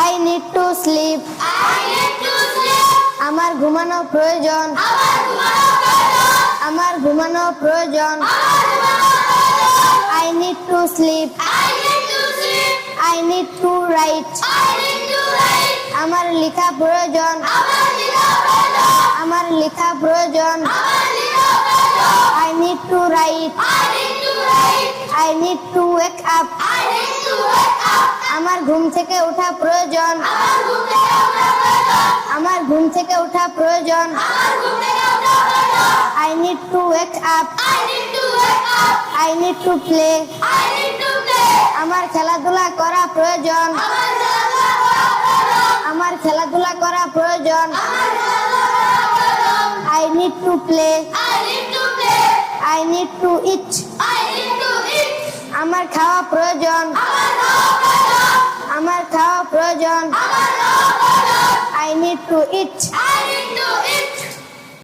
I need to sleep I need to sleep. আমার ঘুমানো প্রয়োজন আমার ঘুমানো প্রয়োজন। আমার ঘুমানো প্রয়োজন আমার ঘুমানো প্রয়োজন। I need to sleep I need to sleep. I need to write I need to write. আমার লেখা প্রয়োজন আমার লেখা প্রয়োজন। আমার লেখা প্রয়োজন আমার লেখা প্রয়োজন। I need to write I need to write. I need to wake up I need to wake up. আমার ঘুম থেকে ওঠা প্রয়োজন আমার ঘুম থেকে ওঠা প্রয়োজন। I need to wake up I need to wake up. I need to play I need to play. আমার খেলাধুলা করা প্রয়োজন আমার খেলাধুলা করা প্রয়োজন। I need to play I need to play. I need to eat I need to eat. আমার খাওয়া প্রয়োজন আমার খাওয়া প্রয়োজন। আমার খাওয়া প্রয়োজন আমার খাওয়া আই নিড টু ইট